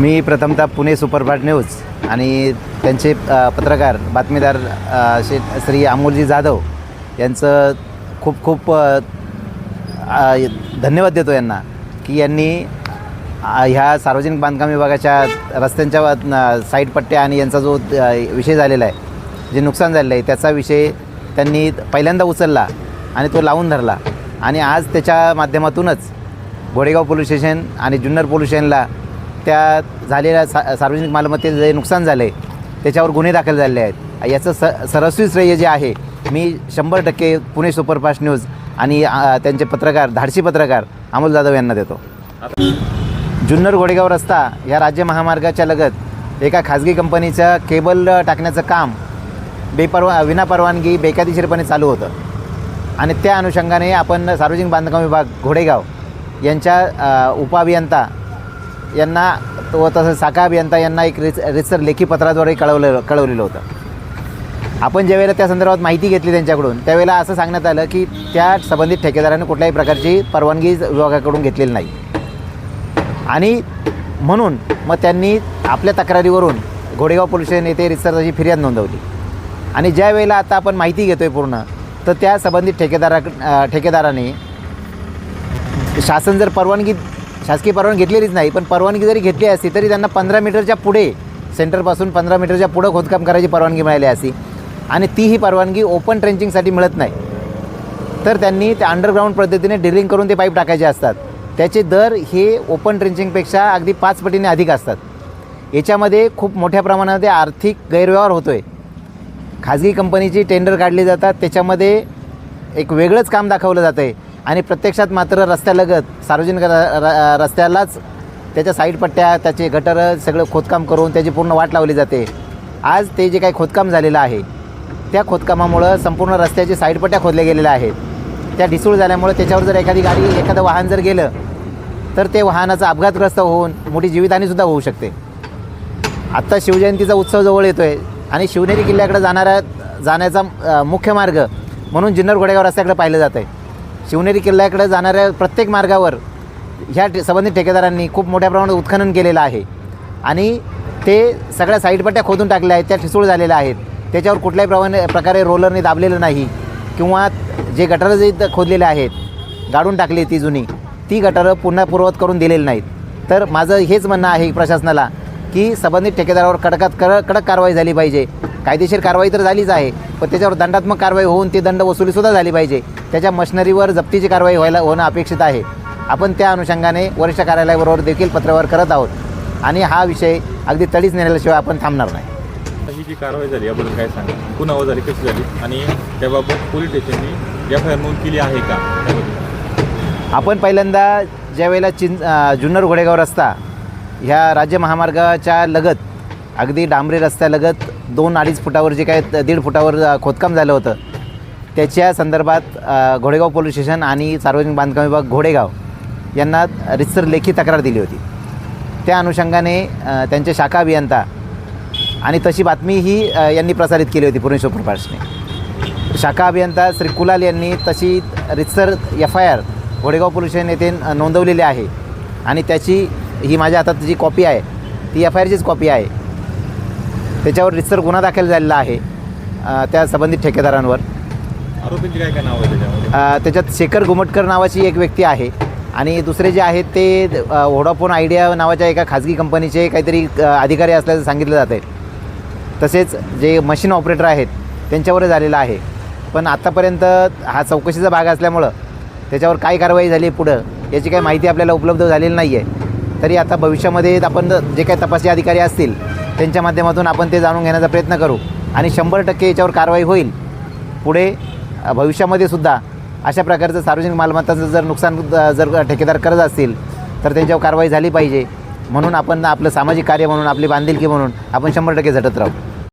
मी प्रथमतः Pune superfast news आणि त्यांचे पत्रकार बातमीदार शे श्री अमोलजी जाधव यांचं खूप खूप धन्यवाद देतो यांना की यांनी ह्या सार्वजनिक बांधकाम विभागाच्या रस्त्यांच्या साईड पट्ट्या आणि यांचा जो विषय झालेला आहे जे नुकसान झालेलं आहे त्याचा विषय त्यांनी पहिल्यांदा उचलला आणि तो लावून धरला. आणि आज त्याच्या माध्यमातूनच घोडेगाव पोलीस स्टेशन आणि जुन्नर पोलीस स्टेशनला त्या झालेल्या सा सार्वजनिक मालमत्तेचं जे नुकसान झालं आहे त्याच्यावर गुन्हे दाखल झालेले आहेत. याचं स सरस्वी श्रेय जे आहे मी शंभर टक्के पुणे सुपरफास्ट न्यूज आणि त्यांचे पत्रकार धाडसी पत्रकार अमोल जाधव यांना देतो. जुन्नर घोडेगाव रस्ता या राज्य महामार्गाच्या लगत एका खाजगी कंपनीचं केबल टाकण्याचं काम बेपरवा विनापरवानगी बेकायदेशीरपणे चालू होतं. आणि त्या अनुषंगाने आपण सार्वजनिक बांधकाम विभाग घोडेगाव यांच्या उपअभियंता यांना व तसंच शाखा अभियंता यांना एक रिस रिसर लेखी पत्राद्वारे कळवलं कळवलेलं होतं. आपण ज्यावेळेला त्या संदर्भात माहिती घेतली त्यांच्याकडून त्यावेळेला असं सांगण्यात आलं की त्या संबंधित ठेकेदाराने कुठल्याही प्रकारची परवानगी विभागाकडून घेतलेली नाही. आणि म्हणून मग त्यांनी आपल्या तक्रारीवरून घोडेगाव पोलीस स्टेशन येथे रिसर्चाची अशी फिर्याद नोंदवली. आणि ज्या वेळेला आता आपण माहिती घेतो आहे पूर्ण तर त्या संबंधित ठेकेदारा ठेकेदाराने शासन जर परवानगी शासकीय परवानगी घेतलेलीच नाही पण परवानगी जरी घेतली असती तरी त्यांना पंधरा मीटरच्या पुढे सेंटरपासून पंधरा मीटरच्या पुढं खोदकाम करायची परवानगी मिळाली असती. आणि ती ही परवानगी ओपन ट्रेंचिंगसाठी मिळत नाही. तर त्यांनी त्या अंडरग्राऊंड पद्धतीने ड्रिलिंग करून ते पाईप टाकायचे असतात. त्याचे दर हे ओपन ट्रेंचिंगपेक्षा अगदी पाच पटीने अधिक असतात. याच्यामध्ये खूप मोठ्या प्रमाणामध्ये आर्थिक गैरव्यवहार होतो आहे खाजगी कंपनीची टेंडर काढली जातात त्याच्यामध्ये एक वेगळंच काम दाखवलं जातं आहे आणि प्रत्यक्षात मात्र रस्त्यालगत सार्वजनिक र- र- रस्त्यालाच त्याच्या साईड पट्ट्या त्याचे गटर सगळं खोदकाम करून त्याची पूर्ण वाट लावली जाते. आज ते जे काही खोदकाम झालेलं आहे त्या खोदकामामुळं संपूर्ण रस्त्याची साईड पट्ट्या खोदल्या गेलेल्या आहेत. त्या ढिसूळ झाल्यामुळं त्याच्यावर जर एखादी गाडी एखादं वाहन जर गेलं तर ते वाहनाचा अपघातग्रस्त होऊन मोठी जीवितहानीसुद्धा होऊ शकते. आत्ता शिवजयंतीचा उत्सव जवळ येतो आहे आणि शिवनेरी किल्ल्याकडे जाणाऱ्या जाण्याचा मुख्य मार्ग म्हणून जुन्नर घोडेगाव रस्त्याकडे पाहिलं जातं आहे शिवनेरी किल्ल्याकडे जाणाऱ्या प्रत्येक मार्गावर ह्या ठे- संबंधित ठेकेदारांनी खूप मोठ्या प्रमाणात उत्खनन केलेलं आहे. आणि ते सगळ्या साईडपट्ट्या खोदून टाकल्या आहेत त्या ठिसूळ झालेल्या आहेत. त्याच्यावर कुठल्याही प्रमाणे प्रकारे रोलरने दाबलेलं नाही. किंवा जे गटारं जे खोदलेले आहेत गाडून टाकली ती जुनी ती गटारं पुन्हा पूर्वत करून दिलेली नाहीत. तर माझं हेच म्हणणं आहे प्रशासनाला की संबंधित ठेकेदारावर कडकात कर कडक कारवाई झाली पाहिजे. कायदेशीर कारवाई तर झालीच आहे पण त्याच्यावर दंडात्मक कारवाई होऊन ती दंड वसुलीसुद्धा झाली पाहिजे. त्याच्या मशिनरीवर जप्तीची कारवाई व्हायला होणं अपेक्षित आहे. आपण त्या अनुषंगाने वरिष्ठ कार्यालयाबरोबर देखील पत्रव्यवहार करत आहोत. आणि हा विषय अगदी तडीच नेल्याशिवाय आपण थांबणार नाही. ही जी कारवाई झाली याबद्दल काय सांगा? कुणावर झाली कशी झाली? आणि त्याबाबत पोलीस स्टेशननी एफ आय आर नोंद केली आहे का? आपण पहिल्यांदा ज्या वेळेला चिं जुन्नर घोडेगाव रस्ता ह्या राज्य महामार्गाच्या लगत अगदी डांबरी रस्त्यालगत दोन अडीच फुटावर जे काय दीड फुटावर खोदकाम झालं होतं. त्याच्या संदर्भात घोडेगाव पोलीस स्टेशन आणि सार्वजनिक बांधकाम विभाग घोडेगाव यांना रितसर लेखी तक्रार दिली होती. त्या अनुषंगाने त्यांचे शाखा अभियंता आणि तशी बातमी ही यांनी प्रसारित केली होती पुणे सुपरफास्टने. शाखा अभियंता श्री कुलाल यांनी तशी रितसर एफ आय आर घोडेगाव पोलीस स्टेशन येथे नोंदवलेली आहे आणि त्याची ही माझ्या हातात जी कॉपी आहे ती एफ आय आरचीच कॉपी आहे. त्याच्यावर रितसर गुन्हा दाखल झालेला आहे त्या संबंधित ठेकेदारांवर. आरोपींची काय काय नाव आहे त्याच्यामध्ये? अ, त्याच्यात शेखर घुमटकर नावाची एक व्यक्ती आहे आणि दुसरे जे आहेत ते अ, व्होडाफोन आयडिया नावाच्या एका खाजगी कंपनीचे काहीतरी अ, अधिकारी असल्याचं सांगितलं जात आहे तसेच जे मशीन ऑपरेटर आहेत त्यांच्यावर झालेलं आहे. पण आत्तापर्यंत हा चौकशीचा भाग असल्यामुळं त्याच्यावर काय कारवाई झाली पुढं याची काही माहिती आपल्याला उपलब्ध झालेली नाही आहे तरी आता भविष्यामध्ये आपण जे काही तपासणी अधिकारी असतील त्यांच्या माध्यमातून आपण ते जाणून घेण्याचा प्रयत्न करू. आणि शंभर टक्के याच्यावर कारवाई होईल. पुढे भविष्यामध्ये सुद्धा अशा प्रकारचं सार्वजनिक मालमत्ताचं जर नुकसान जर ठेकेदार करत असतील तर त्यांच्यावर कारवाई झाली पाहिजे. म्हणून आपण आपलं सामाजिक कार्य म्हणून आपली बांधिलकी म्हणून आपण शंभर टक्के झटत राहू.